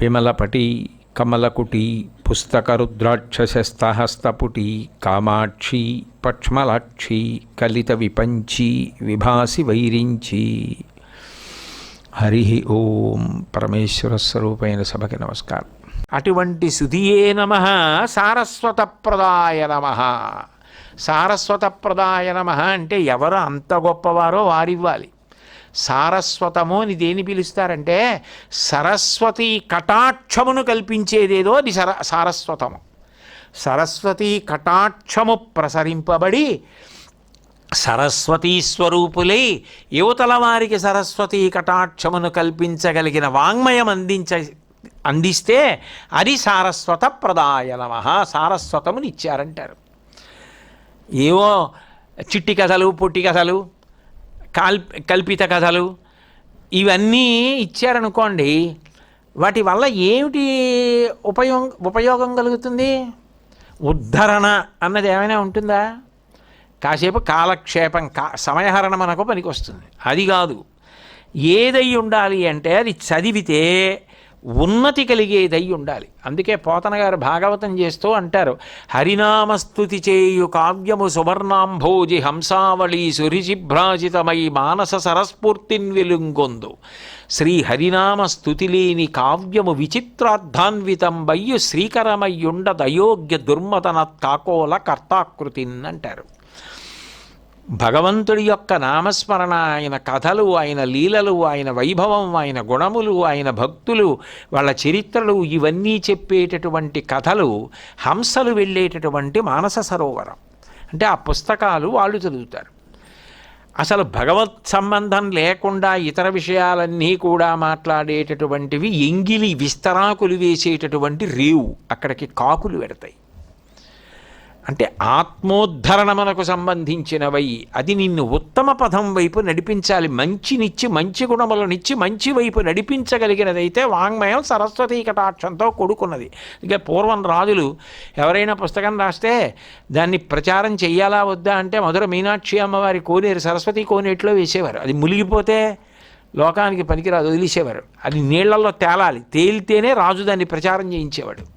విమలపటి కమలకుటి పుస్తకరుద్రాక్షస్తహస్తపుటి కామాక్షి పక్ష్మలాక్షి కలిత విపంచి విభాసి వైరించి హరి ఓం పరమేశ్వర స్వరూపైన సభకి నమస్కారం. అటువంటి సుధియే నమ సారస్వత ప్రదాయ నమ. సారస్వత ప్రదాయ నమ అంటే ఎవరు అంత గొప్పవారో వారివ్వాలి. సారస్వతము అని దేని పిలుస్తారంటే సరస్వతి కటాక్షమును కల్పించేదేదో అది సర సారస్వతము. సరస్వతి కటాక్షము ప్రసరింపబడి సరస్వతీ స్వరూపులై యువతల వారికి సరస్వతీ కటాక్షమును కల్పించగలిగిన వాంగ్మయం అందించ అందిస్తే అది సారస్వత ప్రదాయ నమ సారస్వతముని ఇచ్చారంటారు ఏవో చిట్టి కథలు పొట్టి కథలు కాల్ కల్పిత కథలు ఇవన్నీ ఇచ్చారనుకోండి వాటి వల్ల ఏమిటి ఉపయోగం ఉపయోగం కలుగుతుంది? ఉద్ధరణ అన్నది ఏమైనా ఉంటుందా? కాసేపు కాలక్షేపం కా సమయహరణ మనకు పనికి వస్తుంది అది కాదు. ఏదై ఉండాలి అంటే అది చదివితే ఉన్నతి కలిగేదై ఉండాలి. అందుకే పోతన గారు భాగవతం చేస్తూ అంటారు హరినామస్తుతి చేయు కావ్యము సువర్ణాంభోజి హంసావళి సురిజిభ్రాజితమై మానస సరస్ఫూర్తిన్ వెలుంగొందు. శ్రీ హరినామ స్థుతి లేని కావ్యము విచిత్రార్థాన్వితం బయ్యు శ్రీకరమయ్యుండ దయోగ్య దుర్మతన కాకోల కర్తాకృతిన్ అంటారు. భగవంతుడి యొక్క నామస్మరణ ఆయన కథలు ఆయన లీలలు ఆయన వైభవం ఆయన గుణములు ఆయన భక్తులు వాళ్ళ చరిత్రలు ఇవన్నీ చెప్పేటటువంటి కథలు హంసలు వెళ్ళేటటువంటి మానస సరోవరం. అంటే ఆ పుస్తకాలు వాళ్ళు చదువుతారు. అసలు భగవత్ సంబంధం లేకుండా ఇతర విషయాలన్నీ కూడా మాట్లాడేటటువంటివి ఎంగిలి విస్తరాకులు వేసేటటువంటి రేవు. అక్కడికి కాకులు పెడతాయి అంటే ఆత్మోద్ధరణమునకు సంబంధించినవై అది నిన్ను ఉత్తమ పదం వైపు నడిపించాలి. మంచినిచ్చి మంచి గుణములనిచ్చి మంచి వైపు నడిపించగలిగినదైతే వాంగ్మయం సరస్వతీ కటాక్షంతో కూడుకున్నది. ఇక పూర్వం రాజులు ఎవరైనా పుస్తకం రాస్తే దాన్ని ప్రచారం చెయ్యాలా వద్దా అంటే మధుర మీనాక్షి అమ్మవారి కోనేరు సరస్వతి కోనేటిలో వేసేవారు. అది మునిగిపోతే లోకానికి పనికిరాదు వదిలేసేవారు. అది నీళ్ళలో తేలాలి. తేలితేనే రాజు దాన్ని ప్రచారం చేయించేవాడు.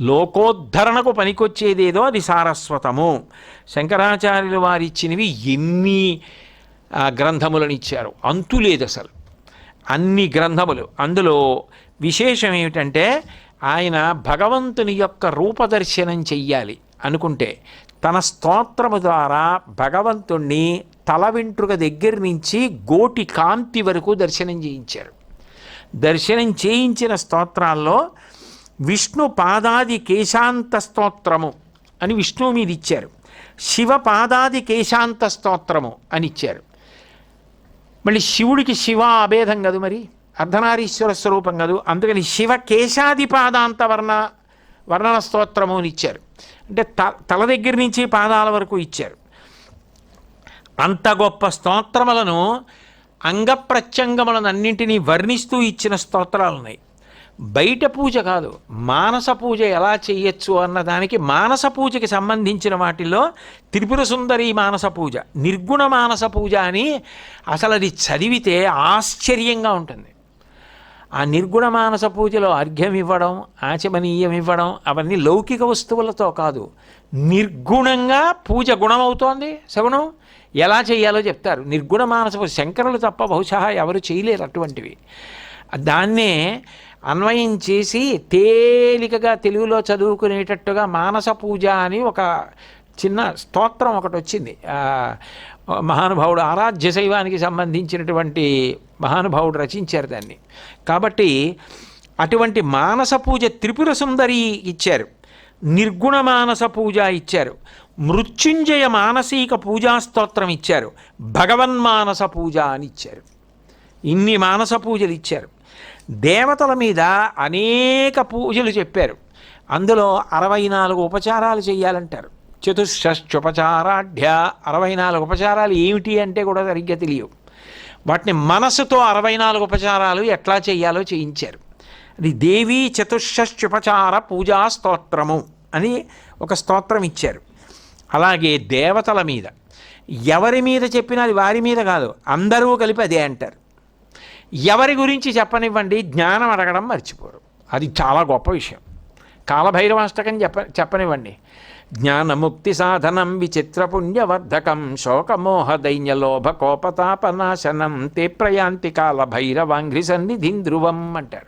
లోకోద్ధరణకు పనికొచ్చేదేదో అది సారస్వతము. శంకరాచార్యులు వారిచ్చినవి ఎన్ని గ్రంథములను ఇచ్చారు అంతు లేదు అసలు అన్ని గ్రంథములు. అందులో విశేషం ఏమిటంటే ఆయన భగవంతుని యొక్క రూపదర్శనం చెయ్యాలి అనుకుంటే తన స్తోత్రము ద్వారా భగవంతుణ్ణి తల వెంట్రుక దగ్గర నుంచి గోటి కాంతి వరకు దర్శనం చేయించారు. దర్శనం చేయించిన స్తోత్రాల్లో విష్ణు పాదాది కేశాంత స్తోత్రము అని విష్ణువు మీద ఇచ్చారు. శివ పాదాది కేశాంత స్తోత్రము అని ఇచ్చారు. మళ్ళీ శివుడికి శివ అభేదం కదూ మరి అర్ధనారీశ్వర స్వరూపం కదు. అందుకని శివ కేశాది పాదాంత వర్ణ వర్ణన స్తోత్రము అని ఇచ్చారు. అంటే త తల దగ్గర నుంచి పాదాల వరకు ఇచ్చారు. అంత గొప్ప స్తోత్రములను అంగప్రత్యంగములనన్నింటినీ వర్ణిస్తూ ఇచ్చిన స్తోత్రాలు ఉన్నాయి బయట పూజ కాదు మానస పూజ ఎలా చేయొచ్చు అన్నదానికి మానస పూజకి సంబంధించిన వాటిలో త్రిపుర సుందరి మానస పూజ నిర్గుణ మానస పూజ అని అసలు అది చదివితే ఆశ్చర్యంగా ఉంటుంది. ఆ నిర్గుణ మానస పూజలో అర్ఘ్యం ఇవ్వడం ఆచమనీయం ఇవ్వడం అవన్నీ లౌకిక వస్తువులతో కాదు నిర్గుణంగా పూజ గుణమవుతోంది. శవణం ఎలా చేయాలో చెప్తారు. నిర్గుణ మానస పూజ శంకరులు తప్ప బహుశా ఎవరు చేయలేరు అటువంటివి. దాన్నే అన్వయం చేసి తేలికగా తెలుగులో చదువుకునేటట్టుగా మానస పూజ అని ఒక చిన్న స్తోత్రం ఒకటి వచ్చింది. మహానుభావుడు ఆరాధ్య శైవానికి సంబంధించినటువంటి మహానుభావుడు రచించారు దాన్ని. కాబట్టి అటువంటి మానస పూజ త్రిపుర సుందరి ఇచ్చారు. నిర్గుణ మానస పూజ ఇచ్చారు. మృత్యుంజయ మానసిక పూజా స్తోత్రం ఇచ్చారు. భగవన్మానస పూజ అని ఇచ్చారు. ఇన్ని మానస పూజలు ఇచ్చారు. దేవతల మీద అనేక పూజలు చెప్పారు. అందులో అరవై నాలుగు ఉపచారాలు చేయాలంటారు చతుషష్ట్యుపచారాఢ్య అరవై నాలుగు ఉపచారాలు ఏమిటి అంటే కూడా సరిగ్గా తెలియవు. వాటిని మనసుతో అరవై నాలుగు ఉపచారాలు ఎట్లా చేయాలో చేయించారు. అది దేవీ చతుషష్ట్యుపచార పూజా స్తోత్రము అని ఒక స్తోత్రం ఇచ్చారు. అలాగే దేవతల మీద. ఎవరి మీద చెప్పినా అది వారి మీద కాదు అందరూ కలిపి అదే అంటారు. ఎవరి గురించి చెప్పనివ్వండి జ్ఞానం అడగడం మర్చిపోరు. అది చాలా గొప్ప విషయం. కాలభైరవాష్టకం చెప్ప చెప్పనివ్వండి. జ్ఞానముక్తి సాధనం విచిత్ర పుణ్యవర్ధకం శోకమోహ దైన్యలోభ కోపతాపనాశనం తే ప్రయాంతి కాలభైరవాంఘ్రి సన్నిధిం ధ్రువం అంటారు.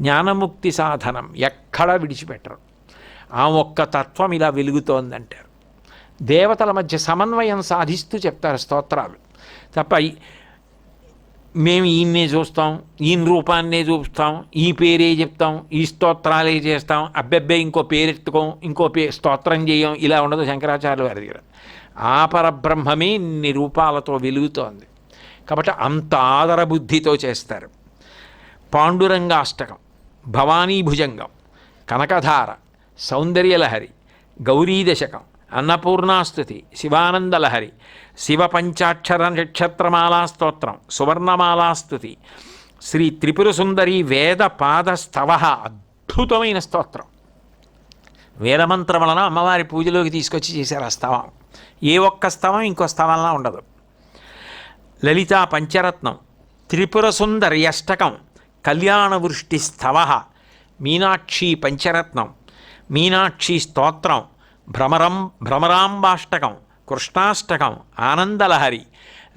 జ్ఞానముక్తి సాధనం ఎక్కడా విడిచిపెట్టరు. ఆ ఒక్క తత్వం ఇలా వెలుగుతోందంటారు. దేవతల మధ్య సమన్వయం సాధిస్తూ చెప్తారు స్తోత్రాలు. తప్ప మేము ఈయన్నే చూస్తాం ఈయన రూపాన్నే చూస్తాం ఈ పేరే చెప్తాం ఈ స్తోత్రాలే చేస్తాం అబ్బెబ్బే ఇంకో పేరెత్తుకోం ఇంకో పే స్తోత్రం చేయం ఇలా ఉండదు శంకరాచార్యుల వారి దగ్గర. ఆ పరబ్రహ్మమే ఇన్ని రూపాలతో వెలుగుతోంది. కాబట్టి అంత ఆదర బుద్ధితో చేస్తారు. పాండురంగాష్టకం భవానీ భుజంగం కనకధార సౌందర్యలహరి గౌరీదశకం అన్నపూర్ణాస్తుతి శివానందలహరి శివ పంచాక్షర నక్షత్రమాలా స్తోత్రం సువర్ణమాలాస్తుతి శ్రీ త్రిపుర సుందరి వేద పాద స్తవ అద్భుతమైన స్తోత్రం. వేదమంత్రం వలన అమ్మవారి పూజలోకి తీసుకొచ్చి చేశారు ఆ స్తవం. ఏ ఒక్క స్తవం ఇంకో స్తవంలా ఉండదు. లలితా పంచరత్నం త్రిపుర సుందరి అష్టకం కళ్యాణవృష్టి స్తవ మీనాక్షి పంచరత్నం మీనాక్షి స్తోత్రం భ్రమరం భ్రమరాంబాష్టకం కృష్ణాష్టకం ఆనందలహరి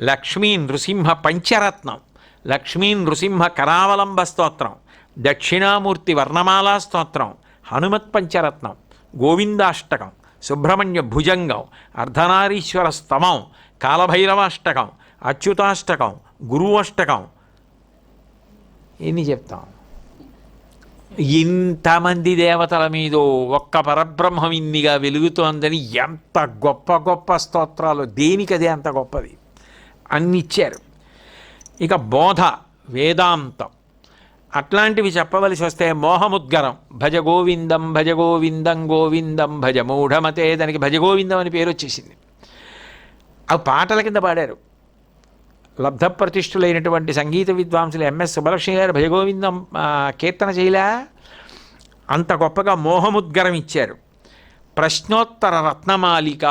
లక్ష్మీ నృసింహ పంచరత్నం లక్ష్మీ నృసింహ కరావలంబ స్తోత్రం దక్షిణామూర్తి వర్ణమాలా స్తోత్రం హనుమత్ పంచరత్నం గోవిందాష్టకం సుబ్రహ్మణ్య భుజంగం అర్ధనారీశ్వర స్తమం కాలభైరవాష్టకం అచ్యుతాష్టకం గురువష్టకం. ఎన్ని చెప్తాం. ఇంతమంది దేవతల మీదో ఒక్క పరబ్రహ్మం ఇన్నిగా వెలుగుతోందని ఎంత గొప్ప గొప్ప స్తోత్రాలు. దేనికదే అంత గొప్పది? అన్ని ఇచ్చారు. ఇక బోధ వేదాంతం. అట్లాంటివి చెప్పవలసి వస్తే మోహముద్గరం. భజ గోవిందం భజ గోవిందం గోవిందం భజ మూఢమతే దానికి భజ గోవిందం అని పేరు వచ్చేసింది. అవి పాటల కింద పాడారు. లబ్ధప్రతిష్ఠులైనటువంటి సంగీత విద్వాంసులు ఎంఎస్ సుబ్బలక్ష్మి గారు భజగోవిందం కీర్తన చేయలే? అంత గొప్పగా మోహముద్గరం ఇచ్చారు. ప్రశ్నోత్తర రత్నమాలిక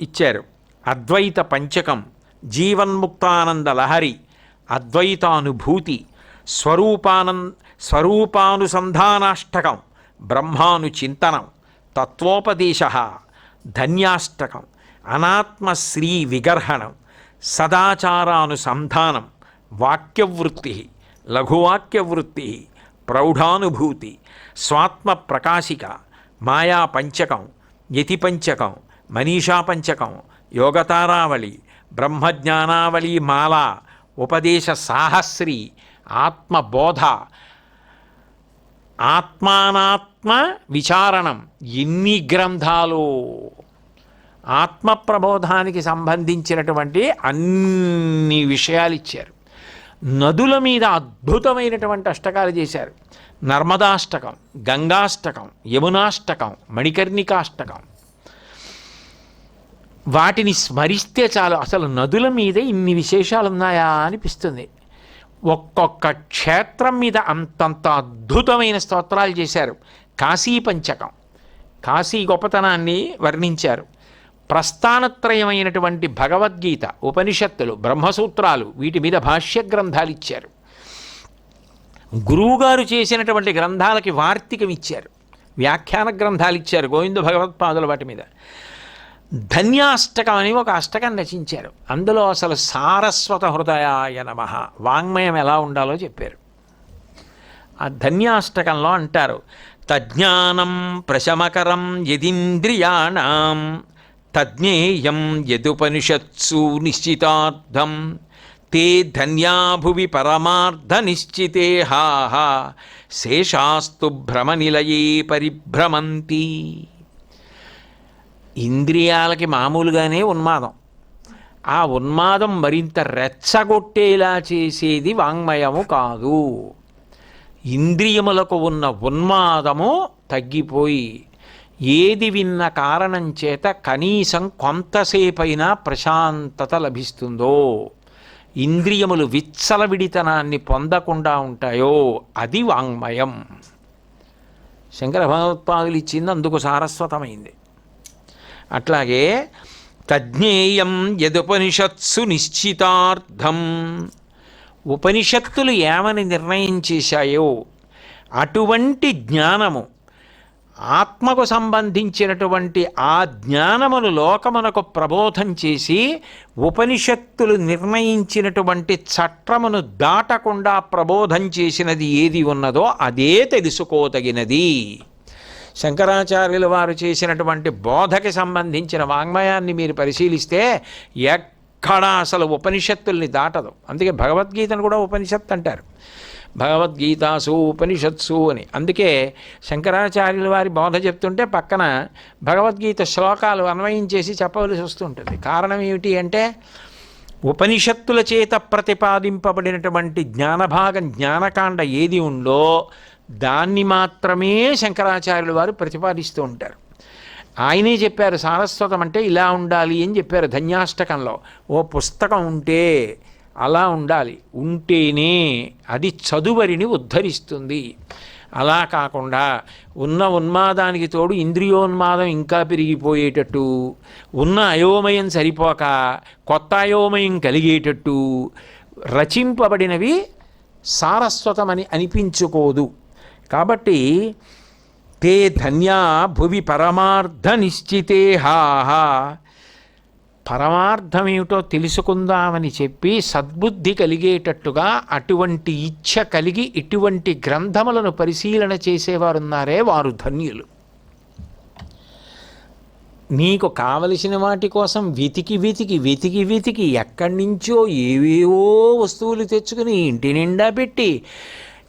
ఇచ్చారు. అద్వైత పంచకం జీవన్ముక్తానంద లహరి అద్వైతానుభూతి స్వరూపానం స్వరూపానుసంధానాష్టకం బ్రహ్మాను చింతనం తత్వోపదేశ ధన్యాష్టకం అనాత్మశ్రీ విగర్హణం సదాచారానుసంధానం వాక్యవృత్తి లఘువాక్యవృత్తి ప్రౌఢానుభూతి స్వాత్మ ప్రకాశిక మాయా పంచకం యతి పంచకం మనీషా పంచకం యోగతారావళి బ్రహ్మజ్ఞానావళి మాల ఉపదేశ సాహస్రి ఆత్మబోధ ఆత్మానాత్మ విచారణం ఎన్ని గ్రంథాలు. ఆత్మ ప్రబోధానికి సంబంధించినటువంటి అన్ని విషయాలు ఇచ్చారు నదుల మీద అద్భుతమైనటువంటి అష్టకాలు చేశారు. నర్మదాష్టకం గంగాష్టకం యమునాష్టకం మణికర్ణికాష్టకం. వాటిని స్మరిస్తే చాలు. అసలు నదుల మీద ఇన్ని విశేషాలు ఉన్నాయా అనిపిస్తుంది. ఒక్కొక్క క్షేత్రం మీద అంతంత అద్భుతమైన స్తోత్రాలు చేశారు. కాశీ పంచకం కాశీ గొప్పతనాన్ని వర్ణించారు. ప్రస్థానత్రయమైనటువంటి భగవద్గీత ఉపనిషత్తులు బ్రహ్మసూత్రాలు వీటి మీద భాష్య గ్రంథాలు ఇచ్చారు గురువుగారు చేసినటువంటి గ్రంథాలకి వార్తికం ఇచ్చారు వ్యాఖ్యాన గ్రంథాలు ఇచ్చారు గోవింద భగవత్పాదుల వాటి మీద. ధన్యాష్టకం అని ఒక అష్టకం రచించారు. అందులో అసలు సారస్వత హృదయాయ నమ వాంగ్మయం ఎలా ఉండాలో చెప్పారు. ఆ ధన్యాష్టకంలో అంటారు తజ్ఞానం ప్రశమకరం యదింద్రియాణం తజ్ఞేయం యదుపనిషత్సు నిశ్చితార్థం. తే ధన్యాభువి పరమార్థ నిశ్చితే హాహా. శేషాస్తు భ్రమనిలయే పరిభ్రమంతి. ఇంద్రియాలకి మామూలుగానే ఉన్మాదం. ఆ ఉన్మాదం మరింత రెచ్చగొట్టేలా చేసేది వాంగ్మయము కాదు. ఇంద్రియములకు ఉన్న ఉన్మాదము తగ్గిపోయి ఏది విన్న కారణం చేత కనీసం కొంతసేపైనా ప్రశాంతత లభిస్తుందో ఇంద్రియములు విచ్చలవిడితనాన్ని పొందకుండా ఉంటాయో అది వాంగ్మయం. శంకర భగవత్పాదులు ఇచ్చింది అందుకు సారస్వతమైంది. అట్లాగే తజ్ఞేయం యదుపనిషత్సు నిశ్చితార్థం. ఉపనిషత్తులు ఏమని నిర్ణయం చేశాయో అటువంటి జ్ఞానము ఆత్మకు సంబంధించినటువంటి ఆ జ్ఞానమును లోకమునకు ప్రబోధం చేసి ఉపనిషత్తులు నిర్ణయించినటువంటి చట్రమును దాటకుండా ప్రబోధం చేసినది ఏది ఉన్నదో అదే తెలుసుకోదగినది. శంకరాచార్యుల వారు చేసినటువంటి బోధకి సంబంధించిన వాంగ్మయాన్ని మీరు పరిశీలిస్తే ఎక్కడా అసలు ఉపనిషత్తుల్ని దాటదు. అందుకే భగవద్గీతను కూడా ఉపనిషత్తు అంటారు. భగవద్గీతాసు ఉపనిషత్సు అని. అందుకే శంకరాచార్యుల వారి బోధ చెప్తుంటే పక్కన భగవద్గీత శ్లోకాలు అన్వయించేసి చెప్పవలసి వస్తుంటుంది. కారణం ఏమిటి అంటే ఉపనిషత్తుల చేత ప్రతిపాదింపబడినటువంటి జ్ఞానభాగం జ్ఞానకాండ ఏది ఉందో దాన్ని మాత్రమే శంకరాచార్యుల వారు ప్రతిపాదిస్తూ ఉంటారు. ఆయనే చెప్పారు సారస్వతం అంటే ఇలా ఉండాలి అని చెప్పారు ధన్యాష్టకంలో. ఓ పుస్తకం ఉంటే అలా ఉండాలి. ఉంటేనే అది చదువరిని ఉద్ధరిస్తుంది. అలా కాకుండా ఉన్న ఉన్మాదానికి తోడు ఇంద్రియోన్మాదం ఇంకా పెరిగిపోయేటట్టు ఉన్న అయోమయం సరిపోక కొత్త అయోమయం కలిగేటట్టు రచింపబడినవి సారస్వతమని అనిపించుకోదు. కాబట్టి తే ధన్యా భువి పరమార్థ నిశ్చితే హాహా పరమార్థం ఏమిటో తెలుసుకుందామని చెప్పి సద్బుద్ధి కలిగేటట్టుగా అటువంటి ఇచ్ఛ కలిగి ఇటువంటి గ్రంథములను పరిశీలన చేసేవారున్నారే వారు ధన్యులు. నీకు కావలసిన వాటి కోసం వెతికి వెతికి వెతికి వెతికి ఎక్కడి నుంచో ఏవేవో వస్తువులు తెచ్చుకుని ఇంటి నిండా పెట్టి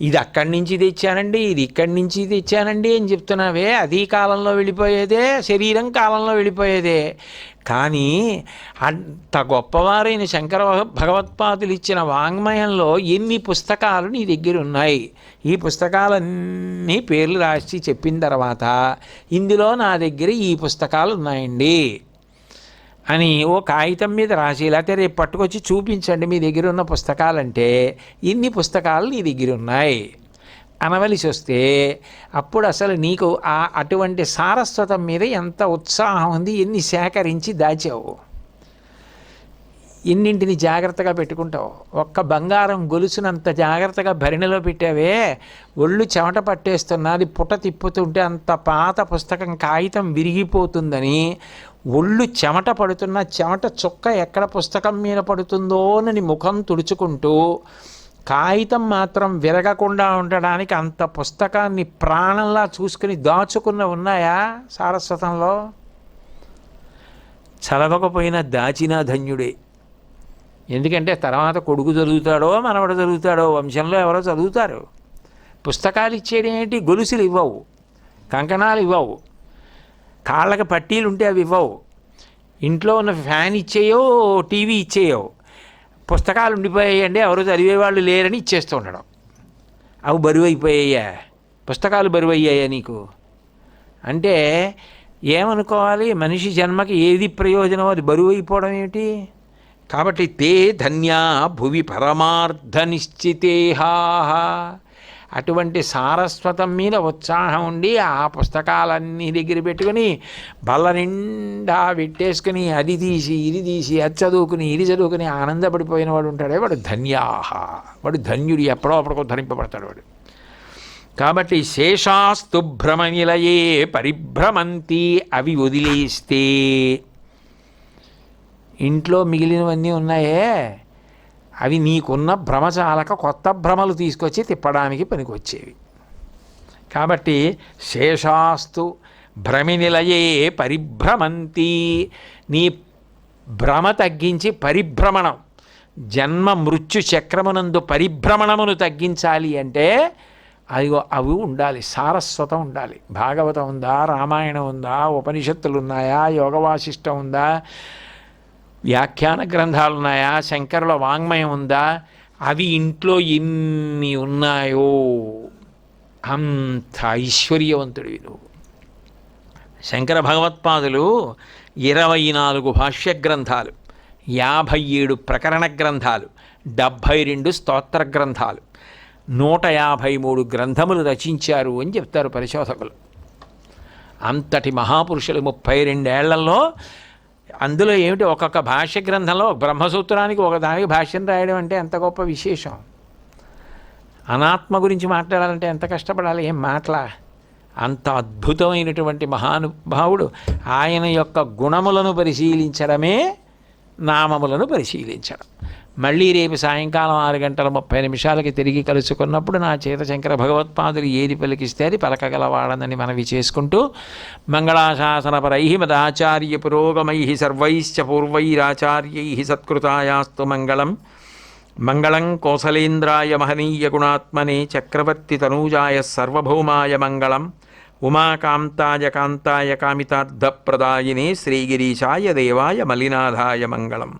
ఇది అక్కడి నుంచి తెచ్చానండి ఇది ఇక్కడి నుంచి తెచ్చానండి అని చెప్తున్నావే. అది కాలంలో వెళ్ళిపోయేదే శరీరం కాలంలో వెళ్ళిపోయేదే. కానీ అంత గొప్పవారైన శంకర భగవత్పాదులు ఇచ్చిన వాంగ్మయంలో ఎన్ని పుస్తకాలు నీ దగ్గర ఉన్నాయి? ఈ పుస్తకాలన్నీ పేర్లు రాసి చెప్పిన తర్వాత ఇందులో నా దగ్గర ఈ పుస్తకాలు ఉన్నాయండి. అని ఓ కాగితం మీద రాసి లేకపోతే రేపు పట్టుకొచ్చి చూపించండి మీ దగ్గర ఉన్న పుస్తకాలంటే ఇన్ని పుస్తకాలు నీ దగ్గర ఉన్నాయి. అనవలసి వస్తే అప్పుడు అసలు నీకు ఆ అటువంటి సారస్వతం మీద ఎంత ఉత్సాహం ఉంది ఎన్ని సేకరించి దాచావు. ఎన్నింటిని జాగ్రత్తగా పెట్టుకుంటావు. ఒక్క బంగారం గొలుసునంత జాగ్రత్తగా భరిణిలో పెట్టావే ఒళ్ళు చెమట పట్టేస్తున్నది పుట తిప్పుతుంటే అంత పాత పుస్తకం కాగితం విరిగిపోతుందని ఒళ్ళు చెమట పడుతున్న చెమట చుక్క ఎక్కడ పుస్తకం మీద పడుతుందోనని ముఖం తుడుచుకుంటూ కాగితం మాత్రం విరగకుండా ఉండడానికి అంత పుస్తకాన్ని ప్రాణంలా చూసుకుని దాచుకున్న ఉన్నాయా సారస్వతంలో? చదవకపోయినా దాచినా ధన్యుడే. ఎందుకంటే తర్వాత కొడుకు చదువుతాడో మనవడు చదువుతాడో వంశంలో ఎవరో చదువుతారు. పుస్తకాలు ఇచ్చేయడం ఏంటి? గొలుసులు ఇవ్వవు. కంకణాలు ఇవ్వవు. కాళ్ళకి పట్టీలు ఉంటే అవి ఇవ్వవు. ఇంట్లో ఉన్న ఫ్యాన్ ఇచ్చేయో టీవీ ఇచ్చేయో పుస్తకాలు ఉండిపోయాయండి ఎవరు చదివేవాళ్ళు లేరని ఇచ్చేస్తూ ఉండడం. అవి బరువు అయిపోయాయా పుస్తకాలు బరువు అయ్యాయా నీకు? అంటే ఏమనుకోవాలి? మనిషి జన్మకి ఏది ప్రయోజనం? అది బరువు అయిపోవడం ఏమిటి? కాబట్టి తే ధన్యా భువి పరమార్థ నిశ్చితేహా అటువంటి సారస్వతం మీద ఉత్సాహం ఉండి ఆ పుస్తకాలన్నీ దగ్గర పెట్టుకుని బల్ల నిండా పెట్టేసుకుని అది తీసి ఇది తీసి అది చదువుకుని ఇది చదువుకుని ఆనందపడిపోయిన వాడు ఉంటాడే. వాడు ధన్యాహ. వాడు ధన్యుడు ఎప్పుడో అప్పటికో ధరింపబడతాడు వాడు. కాబట్టి శేషాస్తు భ్రమనిలయే పరిభ్రమంతి అవి వదిలేస్తే. ఇంట్లో మిగిలినవన్నీ ఉన్నాయే? అవి నీకున్న భ్రమచాలక కొత్త భ్రమలు తీసుకొచ్చి తిప్పడానికి పనికొచ్చేవి. కాబట్టి శేషాస్తు భ్రమినిలయే పరిభ్రమంతి. నీ భ్రమ తగ్గించి పరిభ్రమణం. జన్మ మృత్యు చక్రమునందు పరిభ్రమణమును తగ్గించాలి అంటే అదిగో అవి ఉండాలి సారస్వతం ఉండాలి. భాగవతం ఉందా రామాయణం ఉందా ఉపనిషత్తులు ఉన్నాయా యోగవాసిష్టం ఉందా వ్యాఖ్యాన గ్రంథాలు ఉన్నాయా శంకరుల వాంగ్మయం ఉందా? అవి ఇంట్లో ఎన్ని ఉన్నాయో? అంత ఐశ్వర్యవంతుడివి నువ్వు శంకర భగవత్పాదులు ఇరవై నాలుగు భాష్య గ్రంథాలు యాభై ఏడు ప్రకరణ గ్రంథాలు డెబ్భై రెండు స్తోత్ర గ్రంథాలు నూట యాభై మూడు గ్రంథములు రచించారు అని చెప్తారు పరిశోధకులు. అంతటి మహాపురుషులు ముప్పై రెండేళ్ళలో అందులో ఏమిటి? ఒక్కొక్క భాష్య గ్రంథంలో బ్రహ్మసూత్రానికి ఒక దానికి భాష్యం రాయడం అంటే ఎంత గొప్ప విశేషం? అనాత్మ గురించి మాట్లాడాలంటే ఎంత కష్టపడాలి? ఏం మాటలా? అంత అద్భుతమైనటువంటి మహానుభావుడు ఆయన యొక్క గుణములను పరిశీలించడమే నామములను పరిశీలించడం. మళ్ళీ రేపు సాయంకాలం ఆరు గంటల ముప్పై నిమిషాలకి తిరిగి కలుసుకున్నప్పుడు నా చేత శంకర భగవత్పాదులు ఏది పలికిస్తే అది పలకగలవాడనని మనవి చేసుకుంటూ మంగళాశాసనపరై మదాచార్య పురోగమై సర్వైశ్చ పూర్వైరాచార్యై సత్కృతాయాస్తు మంగళం. మంగళం కోసలేంద్రాయ మహనీయ గుణాత్మనే చక్రవర్తి తనూజాయ సర్వభౌమాయ మంగళం. ఉమాకాంతాయ కాంతాయ కామితార్థప్రదాయినే శ్రీగిరీశాయ దేవాయ మలినాథాయ మంగళం.